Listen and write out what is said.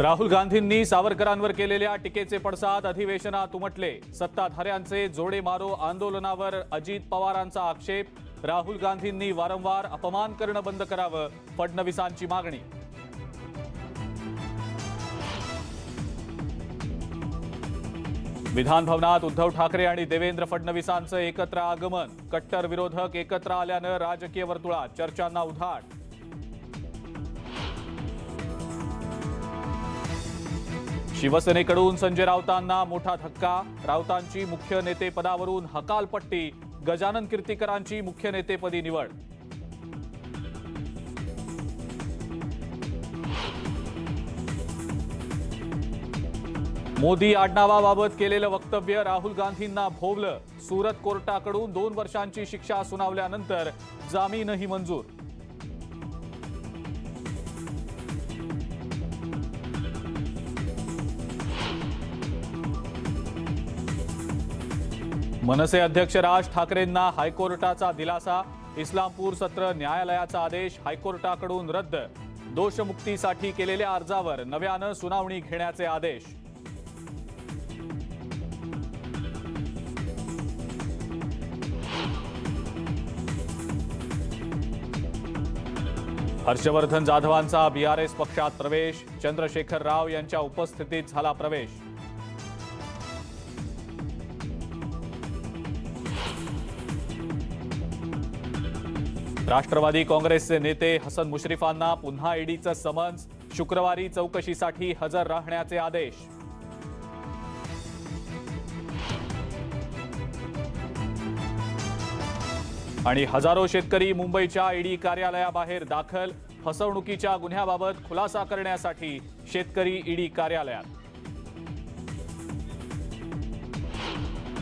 राहुल गांधींनी सावरकरांवर केलेल्या टीकेचे पडसाद अधिवेशनात उमटले. सत्ताधाऱ्यांचे जोडे मारो आंदोलनावर अजित पवारांचा आक्षेप. राहुल गांधींनी वारंवार अपमान करणं बंद करावं फडणवीसांची मागणी. विधान भवनात उद्धव ठाकरे आणि देवेंद्र फडणवीसांचं एकत्र आगमन. कट्टर विरोधक एकत्र आल्यानं राजकीय वर्तुळात चर्चांना उधाट शिवसेनेकडून संजय राऊतांना मोठा धक्का. राऊतांची मुख्य नेतेपदावरून हकालपट्टी. गजानन कीर्तीकरांची मुख्य नेतेपदी निवड. मोदी आडनावाबाबत केलेलं वक्तव्य राहुल गांधींना भोवलं. सुरत कोर्टाकडून दोन वर्षांची शिक्षा सुनावल्यानंतर जामीनही मंजूर. मनसे अध्यक्ष राज ठाकरेंना हायकोर्टाचा दिलासा इस्लामपूर सत्र न्यायालयाचा आदेश हायकोर्टाकडून रद्द दोषमुक्तीसाठी केलेल्या अर्जावर नव्यानं सुनावणी घेण्याचे आदेश. हर्षवर्धन जाधवांचा बीआरएस पक्षात प्रवेश चंद्रशेखर राव यांच्या उपस्थितीत झाला प्रवेश. राष्ट्रवादी काँग्रेसचे नेते हसन मुश्रीफांना पुन्हा ईडीचं समन्स शुक्रवारी चौकशीसाठी हजर राहण्याचे आदेश. आणि हजारो शेतकरी मुंबईच्या ईडी कार्यालयाबाहेर दाखल फसवणुकीच्या गुन्ह्याबाबत खुलासा करण्यासाठी शेतकरी ईडी कार्यालयात.